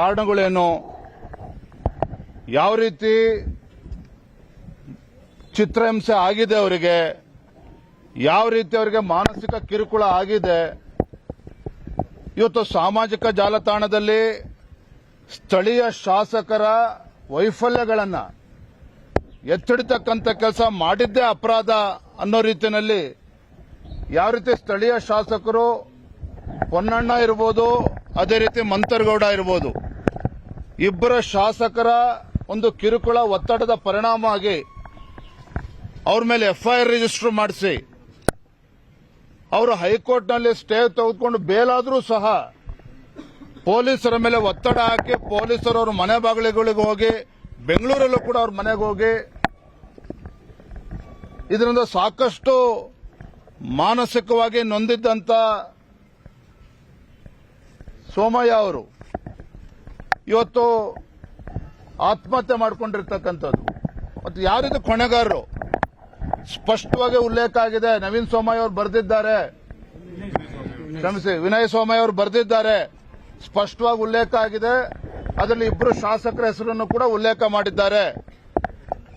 ಕಾರಣಗಳೇನು? ಯಾವ ರೀತಿ ಚಿತ್ರಹಿಂಸೆ ಆಗಿದೆ ಅವರಿಗೆ? ಯಾವ ರೀತಿ ಅವರಿಗೆ ಮಾನಸಿಕ ಕಿರುಕುಳ ಆಗಿದೆ? ಇವತ್ತು ಸಾಮಾಜಿಕ ಜಾಲತಾಣದಲ್ಲಿ ಸ್ಥಳೀಯ ಶಾಸಕರ ವೈಫಲ್ಯಗಳನ್ನು ಎತ್ತಿಡ್ತಕ್ಕಂಥ ಕೆಲಸ ಮಾಡಿದ್ದೇ ಅಪರಾಧ ಅನ್ನೋ ರೀತಿಯಲ್ಲಿ ಯಾವ ರೀತಿ ಸ್ಥಳೀಯ ಶಾಸಕರು ಪೊನ್ನಣ್ಣ ಇರ್ಬೋದು, ಅದೇ ರೀತಿ ಮಂತರ್ಗೌಡ ಇರ್ಬೋದು ಇಬ್ಬರ ಶಾಸಕರ ಒಂದು ಕಿರುಕುಳ ಒತ್ತಡದ ಪರಿಣಾಮವಾಗಿ ಅವ್ರ ಮೇಲೆ ಎಫ್ಐಆರ್ ರಿಜಿಸ್ಟರ್ ಮಾಡಿಸಿ, ಅವರು ಹೈಕೋರ್ಟ್ನಲ್ಲಿ ಸ್ಟೇ ತೆಗೆದುಕೊಂಡು ಬೇಲಾದರೂ ಸಹ ಪೊಲೀಸರ ಮೇಲೆ ಒತ್ತಡ ಹಾಕಿ ಪೊಲೀಸರು ಅವ್ರ ಮನೆ ಬಾಗಿಲುಗಳಿಗೆ ಹೋಗಿ, ಬೆಂಗಳೂರಲ್ಲೂ ಕೂಡ ಅವ್ರ ಮನೆಗೆ ಹೋಗಿ, ಇದರಿಂದ ಸಾಕಷ್ಟು ಮಾನಸಿಕವಾಗಿ ನೊಂದಿದ್ದಂತ ಸೋಮಯ್ಯ ಅವರು ಇವತ್ತು ಆತ್ಮಹತ್ಯೆ ಮಾಡಿಕೊಂಡಿರ್ತಕ್ಕಂಥದ್ದು. ಮತ್ತು ಯಾರಿದು ಕೊನೆಗಾರರು? ಸ್ಪಷ್ಟವಾಗಿ ಉಲ್ಲೇಖ ಆಗಿದೆ. ನವೀನ್ ಸೋಮಯ್ಯ ಅವರು ಬರೆದಿದ್ದಾರೆ. ಕ್ಷಮಿಸಿ, ವಿನಯ್ ಸೋಮಯ್ಯ ಅವರು ಬರೆದಿದ್ದಾರೆ. ಸ್ಪಷ್ಟವಾಗಿ ಉಲ್ಲೇಖ ಆಗಿದೆ. ಅದರಲ್ಲಿ ಇಬ್ಬರು ಶಾಸಕರ ಹೆಸರನ್ನು ಕೂಡ ಉಲ್ಲೇಖ ಮಾಡಿದ್ದಾರೆ.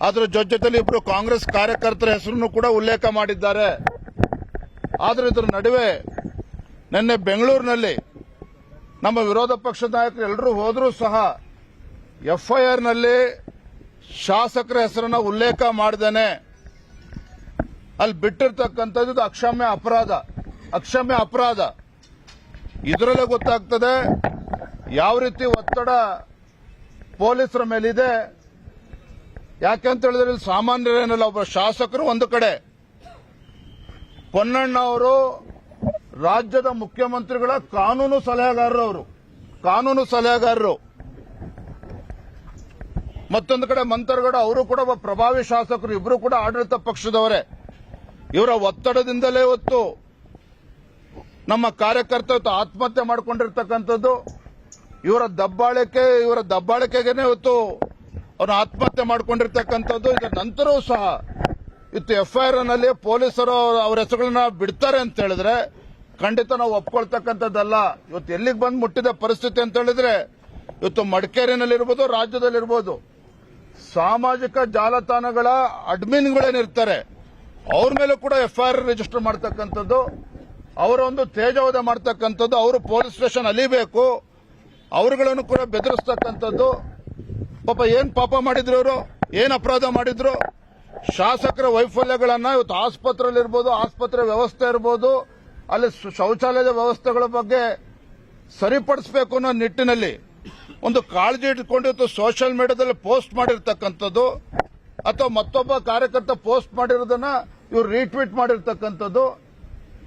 ಅದರ ಜೊತೆಲಿ ಇಬ್ಬರು ಕಾಂಗ್ರೆಸ್ ಕಾರ್ಯಕರ್ತರ ಹೆಸರನ್ನು ಕೂಡ ಉಲ್ಲೇಖ ಮಾಡಿದ್ದಾರೆ. ಆದರೆ ಇದರ ನಡುವೆ ನಿನ್ನೆ ಬೆಂಗಳೂರಿನಲ್ಲಿ ನಮ್ಮ ವಿರೋಧ ಪಕ್ಷದ ನಾಯಕರು ಎಲ್ಲರೂ ಹೋದರೂ ಸಹ ಎಫ್ಐಆರ್ನಲ್ಲಿ ಶಾಸಕರ ಹೆಸರನ್ನ ಉಲ್ಲೇಖ ಮಾಡ್ದೇನೆ ಅಲ್ಲಿ ಬಿಟ್ಟಿರ್ತಕ್ಕಂಥದ್ದು ಅಕ್ಷಮ್ಯ ಅಪರಾಧ. ಅಕ್ಷಮ್ಯ ಅಪರಾಧ. ಇದರಲ್ಲೇ ಗೊತ್ತಾಗ್ತದೆ ಯಾವ ರೀತಿ ಒತ್ತಡ ಪೊಲೀಸರ ಮೇಲಿದೆ. ಯಾಕೆಂತ ಹೇಳಿದ್ರೆ ಇಲ್ಲಿ ಸಾಮಾನ್ಯರೇನಲ್ಲ, ಒಬ್ಬ ಶಾಸಕರು ಒಂದು ಕಡೆ. ಪೊನ್ನಣ್ಣ ಅವರು ರಾಜ್ಯದ ಮುಖ್ಯಮಂತ್ರಿಗಳ ಕಾನೂನು ಸಲಹೆಗಾರರು ಅವರು ಕಾನೂನು ಸಲಹೆಗಾರರು. ಮತ್ತೊಂದು ಕಡೆ ಮಂತರ್ಗಡ ಅವರು ಕೂಡ ಒಬ್ಬ ಪ್ರಭಾವಿ ಶಾಸಕರು ಇಬ್ಬರು ಕೂಡ ಆಡಳಿತ ಪಕ್ಷದವರೇ. ಇವರ ಒತ್ತಡದಿಂದಲೇ ಇವತ್ತು ನಮ್ಮ ಕಾರ್ಯಕರ್ತ ಇವತ್ತು ಆತ್ಮಹತ್ಯೆ ಮಾಡಿಕೊಂಡಿರ್ತಕ್ಕಂಥದ್ದು. ಇವರ ದಬ್ಬಾಳಿಕೆ, ಇವರ ದಬ್ಬಾಳಿಕೆಗೇನೆ ಇವತ್ತು ಅವನು ಆತ್ಮಹತ್ಯೆ ಮಾಡಿಕೊಂಡಿರ್ತಕ್ಕಂಥದ್ದು. ಇದರ ನಂತರವೂ ಸಹ ಇತ್ತು ಎಫ್ಐಆರ್ನಲ್ಲಿ ಪೊಲೀಸರು ಅವರ ಹೆಸರುಗಳನ್ನ ಬಿಡ್ತಾರೆ ಅಂತ ಹೇಳಿದ್ರೆ ಖಂಡಿತ ನಾವು ಒಪ್ಕೊಳ್ತಕ್ಕಂಥದ್ದಲ್ಲ. ಇವತ್ತು ಎಲ್ಲಿಗೆ ಬಂದು ಮುಟ್ಟಿದ ಪರಿಸ್ಥಿತಿ ಅಂತ ಹೇಳಿದ್ರೆ, ಇವತ್ತು ಮಡಿಕೇರಿನಲ್ಲಿರ್ಬೋದು, ರಾಜ್ಯದಲ್ಲಿರ್ಬೋದು, ಸಾಮಾಜಿಕ ಜಾಲತಾಣಗಳ ಅಡ್ಮಿನ್ಗಳೇನಿರ್ತಾರೆ ಅವ್ರ ಮೇಲೂ ಕೂಡ ಎಫ್ಐಆರ್ ರಿಜಿಸ್ಟರ್ ಮಾಡ್ತಕ್ಕಂಥದ್ದು, ಅವರ ಒಂದು ತೇಜವಧ ಮಾಡ್ತಕ್ಕಂಥದ್ದು, ಅವರು ಪೊಲೀಸ್ ಸ್ಟೇಷನ್ ಅಲಿಬೇಕು, ಅವರುಗಳನ್ನು ಕೂಡ ಬೆದರಿಸ್ತಕ್ಕಂಥದ್ದು. ಪಾಪ ಏನ್ ಪಾಪ ಮಾಡಿದ್ರು ಅವರು ಏನ್ ಅಪರಾಧ ಮಾಡಿದ್ರು? ಶಾಸಕರ ವೈಫಲ್ಯಗಳನ್ನ ಇವತ್ತು ಆಸ್ಪತ್ರೆಯಲ್ಲಿ ಇರ್ಬೋದು ಆಸ್ಪತ್ರೆ ವ್ಯವಸ್ಥೆ ಇರ್ಬೋದು ಅಲ್ಲಿ ಶೌಚಾಲಯದ ವ್ಯವಸ್ಥೆಗಳ ಬಗ್ಗೆ ಸರಿಪಡಿಸಬೇಕು ಅನ್ನೋ ನಿಟ್ಟಿನಲ್ಲಿ ಒಂದು ಕಾಳಜಿ ಇಟ್ಕೊಂಡಿತ್ತು ಸೋಷಿಯಲ್ ಮೀಡಿಯಾದಲ್ಲಿ ಪೋಸ್ಟ್ ಮಾಡಿರ್ತಕ್ಕಂಥದ್ದು ಅಥವಾ ಮತ್ತೊಬ್ಬ ಕಾರ್ಯಕರ್ತ ಪೋಸ್ಟ್ ಮಾಡಿರೋದನ್ನ ಇವ್ರು ರೀಟ್ವೀಟ್ ಮಾಡಿರ್ತಕ್ಕಂಥದ್ದು,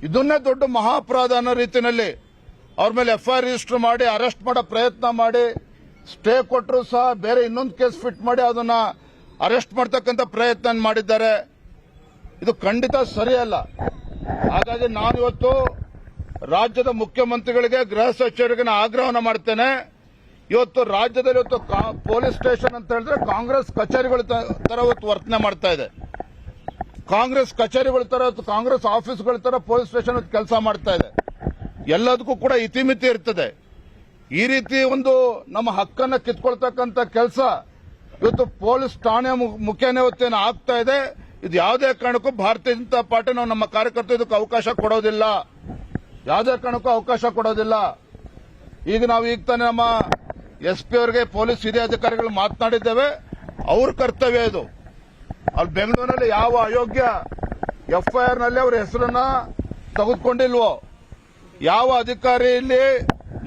ಇದನ್ನೇ ದೊಡ್ಡ ಮಹಾಪರಾಧ ಅನ್ನೋ ರೀತಿಯಲ್ಲಿ ಅವ್ರ ಮೇಲೆ ಎಫ್ಐಆರ್ ರಿಜಿಸ್ಟರ್ ಮಾಡಿ ಅರೆಸ್ಟ್ ಮಾಡೋ ಪ್ರಯತ್ನ ಮಾಡಿ ಸ್ಟೇ ಕೊಟ್ಟರು ಸಹ ಬೇರೆ ಇನ್ನೊಂದು ಕೇಸ್ ಫಿಟ್ ಮಾಡಿ ಅದನ್ನ ಅರೆಸ್ಟ್ ಮಾಡ್ತಕ್ಕಂಥ ಪ್ರಯತ್ನ ಮಾಡಿದ್ದಾರೆ. ಇದು ಖಂಡಿತ ಸರಿಯಲ್ಲ. ಹಾಗಾಗಿ ನಾನು ಇವತ್ತು ರಾಜ್ಯದ ಮುಖ್ಯಮಂತ್ರಿಗಳಿಗೆ ಗೃಹ ಸಚಿವರಿಗೆ ನಾನು ಆಗ್ರಹವನ್ನು ಮಾಡ್ತೇನೆ. ಇವತ್ತು ರಾಜ್ಯದಲ್ಲಿ ಇವತ್ತು ಪೊಲೀಸ್ ಸ್ಟೇಷನ್ ಅಂತ ಹೇಳಿದ್ರೆ ಕಾಂಗ್ರೆಸ್ ಕಚೇರಿಗಳ ತರ ಇವತ್ತು ವರ್ತನೆ ಮಾಡ್ತಾ ಇದೆ. ಕಾಂಗ್ರೆಸ್ ಕಚೇರಿಗಳ ತರ ಕಾಂಗ್ರೆಸ್ ಆಫೀಸ್ಗಳ ತರ ಪೊಲೀಸ್ ಸ್ಟೇಷನ್ ಕೆಲಸ ಮಾಡ್ತಾ ಇದೆ. ಎಲ್ಲದಕ್ಕೂ ಕೂಡ ಇತಿಮಿತಿ ಇರ್ತದೆ. ಈ ರೀತಿ ಒಂದು ನಮ್ಮ ಹಕ್ಕನ್ನು ಕಿತ್ಕೊಳ್ತಕ್ಕಂಥ ಕೆಲಸ ಇವತ್ತು ಪೊಲೀಸ್ ಠಾಣೆ ಮುಖ್ಯ ಇವತ್ತೇನು ಆಗ್ತಾ ಇದೆ. ಇದು ಯಾವುದೇ ಕಾರಣಕ್ಕೂ ಭಾರತೀಯ ಜನತಾ ಪಾರ್ಟಿ ನಾವು ನಮ್ಮ ಕಾರ್ಯಕರ್ತರು ಇದಕ್ಕೆ ಅವಕಾಶ ಕೊಡೋದಿಲ್ಲ. ಯಾವುದೇ ಕಾರಣಕ್ಕೂ ಅವಕಾಶ ಕೊಡೋದಿಲ್ಲ. ಈಗ ನಾವು ಈಗ ತಾನೇ ನಮ್ಮ ಎಸ್ ಪಿ ಅವರಿಗೆ ಪೊಲೀಸ್ ಹಿರಿಯ ಅಧಿಕಾರಿಗಳು ಮಾತನಾಡಿದ್ದೇವೆ. ಅವ್ರ ಕರ್ತವ್ಯ ಇದು. ಅಲ್ಲಿ ಬೆಂಗಳೂರಿನಲ್ಲಿ ಯಾವ ಅಯೋಗ್ಯ ಎಫ್ಐಆರ್ನಲ್ಲಿ ಅವರ ಹೆಸರನ್ನ ತೆಗೆದುಕೊಂಡಿಲ್ವೋ, ಯಾವ ಅಧಿಕಾರಿ ಇಲ್ಲಿ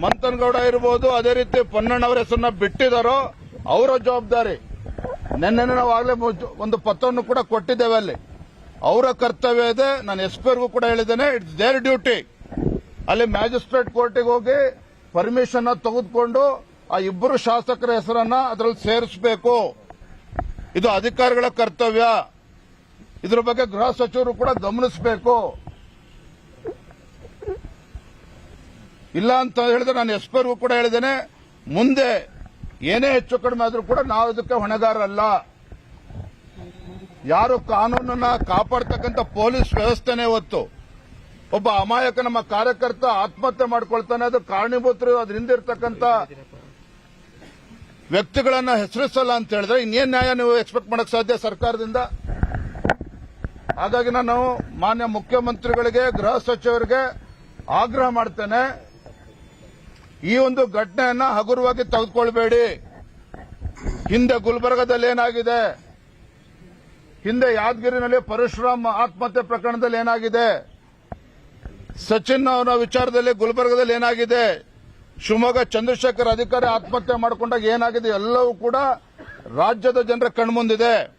ಮಂತನಗೌಡ ಇರ್ಬೋದು, ಅದೇ ರೀತಿ ಪೊನ್ನಣ್ಣ ಅವರ ಹೆಸರನ್ನ ಬಿಟ್ಟಿದಾರೋ, ಅವರ ಜವಾಬ್ದಾರಿ. ನಿನ್ನೆ ನಾವು ಆಗಲೇ ಒಂದು ಪತ್ರವನ್ನು ಕೂಡ ಕೊಟ್ಟಿದ್ದೇವೆ ಅಲ್ಲಿ. ಅವರ ಕರ್ತವ್ಯ ಇದೆ. ನಾನು ಎಸ್ ಪಿ ಕೂಡ ಹೇಳಿದ್ದೇನೆ. ಇಟ್ಸ್ ದೇರ್ ಡ್ಯೂಟಿ ಅಲ್ಲಿ ಮ್ಯಾಜಿಸ್ಟ್ರೇಟ್ ಕೋರ್ಟಿಗೆ ಹೋಗಿ ಪರ್ಮಿಷನ್ ತೆಗೆದುಕೊಂಡು ಆ ಇಬ್ಬರು ಶಾಸಕರ ಹೆಸರನ್ನ ಅದರಲ್ಲಿ ಸೇರಿಸಬೇಕು. ಇದು ಅಧಿಕಾರಿಗಳ ಕರ್ತವ್ಯ. ಇದರ ಬಗ್ಗೆ ಗೃಹ ಸಚಿವರು ಕೂಡ ಗಮನಿಸಬೇಕು. ಇಲ್ಲ ಅಂತ ಹೇಳಿದ್ರೆ ನಾನು ಎಸ್ ಕೂಡ ಹೇಳಿದ್ದೇನೆ. ಮುಂದೆ ಏನೇ ಹೆಚ್ಚು ಕಡಿಮೆ ಆದರೂ ಕೂಡ ನಾವು ಇದಕ್ಕೆ ಹೊಣೆಗಾರಲ್ಲ ಯಾರು ಕಾನೂನನ್ನ ಕಾಪಾಡ್ತಕ್ಕಂಥ ಪೊಲೀಸ್ ವ್ಯವಸ್ಥೆನೇ ಹೊತ್ತು. ಒಬ್ಬ ಅಮಾಯಕ ನಮ್ಮ ಕಾರ್ಯಕರ್ತ ಆತ್ಮಹತ್ಯೆ ಮಾಡ್ಕೊಳ್ತಾನೆ, ಅದು ಕಾರಣೀಭೂತರು ಅದರಿಂದ ಹಿಂದಿರ್ತಕ್ಕಂಥ ವ್ಯಕ್ತಿಗಳನ್ನ ಹೆಸರಿಸಲ್ಲ ಅಂತ ಹೇಳಿದ್ರೆ ಇನ್ನೇನು ನ್ಯಾಯ ನೀವು ಎಕ್ಸ್ಪೆಕ್ಟ್ ಮಾಡಕ್ ಸಾಧ್ಯ ಸರ್ಕಾರದಿಂದ? ಹಾಗಾಗಿ ನಾನು ಮಾನ್ಯ ಮುಖ್ಯಮಂತ್ರಿಗಳಿಗೆ, ಗೃಹ ಸಚಿವರಿಗೆ ಆಗ್ರಹ ಮಾಡ್ತೇನೆ. ಈ ಒಂದು ಘಟನೆಯನ್ನ ಹಗುರವಾಗಿ ತೆಗೆದುಕೊಳ್ಬೇಡಿ. ಹಿಂದೆ ಗುಲ್ಬರ್ಗದಲ್ಲಿ ಏನಾಗಿದೆ? ಹಿಂದೆ ಯಾದಗಿರಿನಲ್ಲಿ ಪರಶುರಾಮ್ ಆತ್ಮಹತ್ಯೆ ಪ್ರಕರಣದಲ್ಲಿ ಏನಾಗಿದೆ? ಸಚಿನ್ ಅವರ ವಿಚಾರದಲ್ಲಿ ಗುಲ್ಬರ್ಗದಲ್ಲಿ ಏನಾಗಿದೆ? ಶಿವಮೊಗ್ಗ ಚಂದ್ರಶೇಖರ್ ಅಧಿಕಾರಿ ಆತ್ಮಹತ್ಯೆ ಮಾಡಿಕೊಂಡಾಗ ಏನಾಗಿದೆ? ಎಲ್ಲವೂ ಕೂಡ ರಾಜ್ಯದ ಜನರ ಕಣ್ಮುಂದಿದೆ.